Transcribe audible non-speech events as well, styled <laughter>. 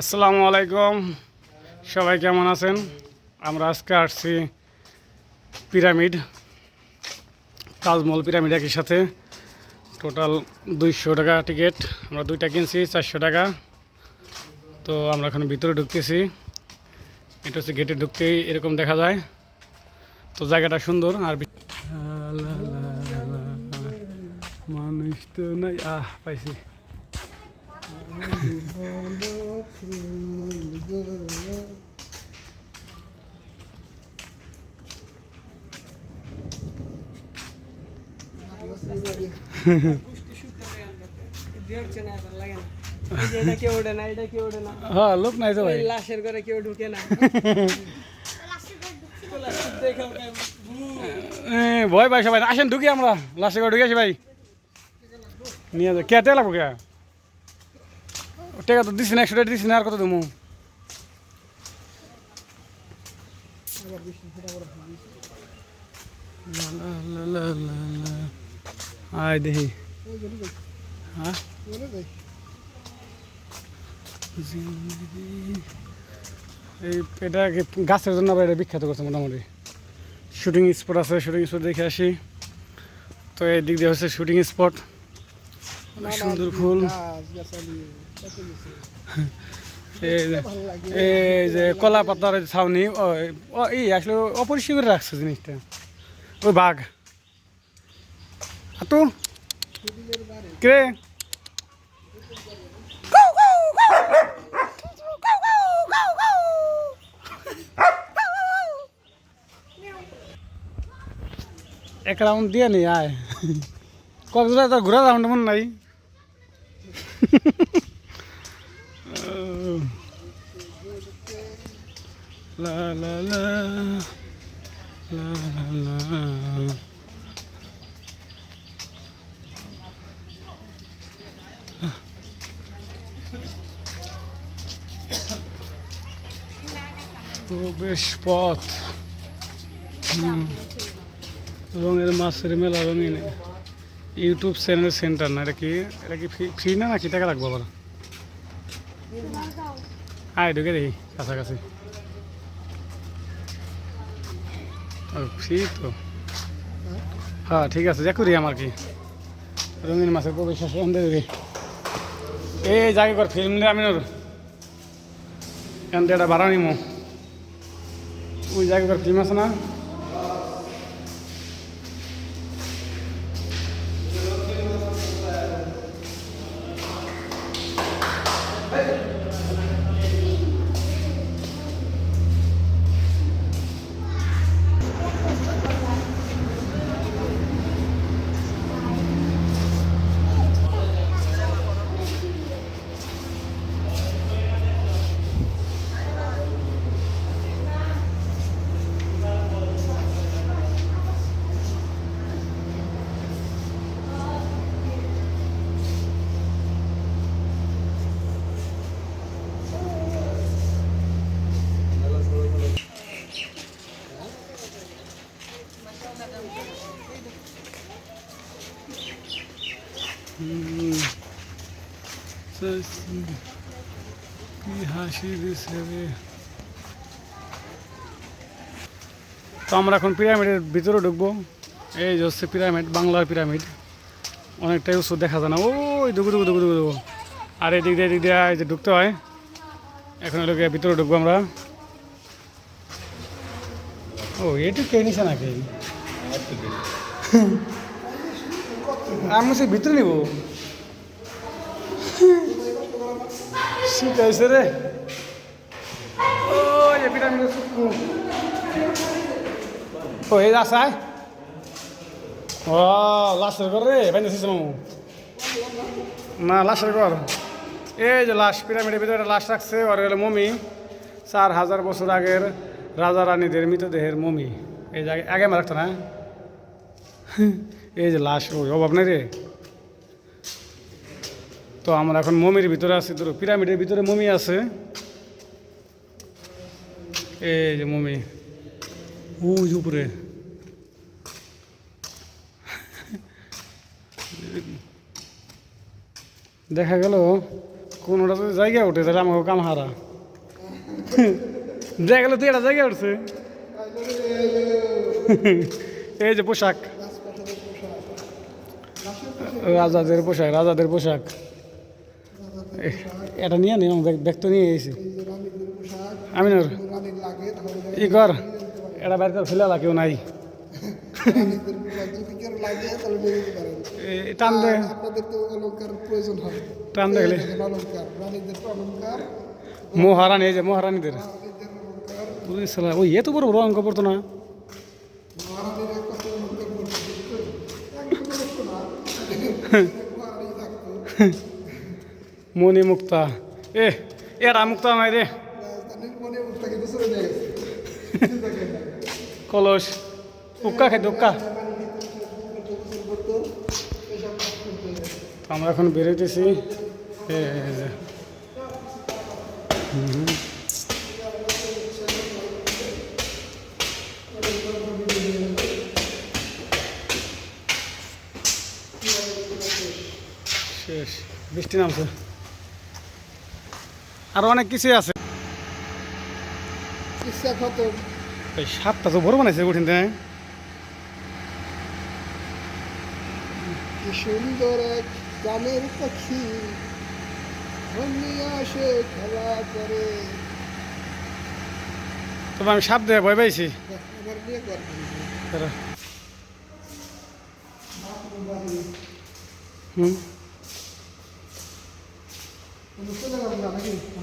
আসসালামু আলাইকুম। সবাই কেমন আছেন? আমরা আজকে আসছি পিরামিড তাজমহল পিরামিড একই সাথে। টোটাল দুইশো টাকা টিকিট আমরা দুইটা কিনছি চারশো টাকা। তো আমরা এখন ভিতরে ঢুকতেছি। এটা হচ্ছে গেটে ঢুকতেই এরকম দেখা যায়। তো জায়গাটা সুন্দর আর। মানুষ তো নাই। আহ পাইছি। <laughs> হ্যাঁ লোক নাই তো ভাই। লাশের ঘরে কেউ ঢুকে না ভয় পাই সবাই আসেন ঢুকি আমরা। লাস্টে করে ঢুকে আসি ভাই। নিয়ে কে টেলা কে? টেকা তো দিছি না, একশো দিছি না, আর কত দেবো? আয় দেখি। হ্যাঁ? এই এটা গাছের জন্য আবার এটা বিখ্যাত করছে মোটামুটি। শুটিং স্পট আছে শুটিং স্পট দেখে আসি। তো এই দিক দিয়ে হচ্ছে শুটিং স্পট সুন্দর ফুল। এই যে- কলা পাতার ছাউনি এই আসলে অপরিষ্কার করে রাখছে জিনিসটা। ওই বাঘ। হাতু কে এক রাউন্ড দিয়ে নি, আয়। কক্সবাজার তো ঘোরা রাউন্ড মন নাই। লা লা লা লা পথ। রঙের মাছের মেলা রঙিন। ইউটিউব চ্যানেল সেন্টার না, এটা কি এটা কি ফ্রি না, নাকি টাকা লাগবো আবার? আয়, ঢুকে দেখি, কাছাকাছি। ফ্রি তো। হ্যাঁ ঠিক আছে, যা করি আমার কি। রঙিন মাছের অন্ধে দেখি। এই জায়গা কর ফিল্ম দে আমি এখান একটা ভাড়া নিমো। ওই জায়গা কর ফিল্ম আছে না? Amén. তো আমরা এখন পিরামিডের ভিতরে ঢুকবো। এই যে হচ্ছে পিরামিড বাংলার পিরামিড অনেকটাই উঁচু দেখা যায় না। ওই দুগু দুগু দুগু দুগু দুগু। আর এদিক দিয়ে এদিক দিয়ে এই যে ঢুকতে হয়। এখন এলাকায় ভিতরে ঢুকবো আমরা। ও, এটু কে নিছে নাকি? আমি সে ভিতরে নিব। শিখাইছে রে। ও সুকু ও, এই আসায় ও, লাশের ঘর রে মামু। না, লাশের ঘর। এই যে লাশ, পিরামিডের ভিতরে লাশ রাখছে আর হলো মমি। চার হাজার বছর আগের রাজা রানীদের মৃতদেহের মমি। এই জায়গায় আগে আমার রাখতো না? এই যে লাশ, ওই অভাব নেই রে। তো আমরা এখন মমির ভিতরে আছি তো পিরামিডের ভিতরে মমি আছে। এই যে মমি। ওই উপরে। দেখা গেল, কোনোটা তো জায়গা উঠে তাহলে আমাকে কাম হারা। দেখা গেল তুই একটা জায়গা উঠছে। এই যে পোশাক। রাজাদের পোশাক রাজাদের পোশাক। এটা নিয়ে নি ব্যাগ নিয়ে গেছি আমি ই কর, এটা বাইরে কর, ফেলে কেউ নাই। তো তো মহারানী, এই যে মহারানীদের। ওই এত বড় বড় অঙ্ক পড়তো না। <laughs> থাকতো মুক্তা এ এরা মুক্তা নাই রে। মনে <laughs> কলস। উক্কা খাইতে উক্কা। করতো এসব কাজ করতে তো আমরা এখন বেরোইতেছি এ, এই যে। হুম। শেষ। বৃষ্টি নামছে। আরও অনেক কিছুই আছে। এই সাতটা তো বড় বানাইছে কঠিন তাই কি সুন্দর এক গানের পাখি। আসে খেলা করে। তবে আমি সাপ দিয়ে ভয় পাইছি। হুম? どれがいいですか?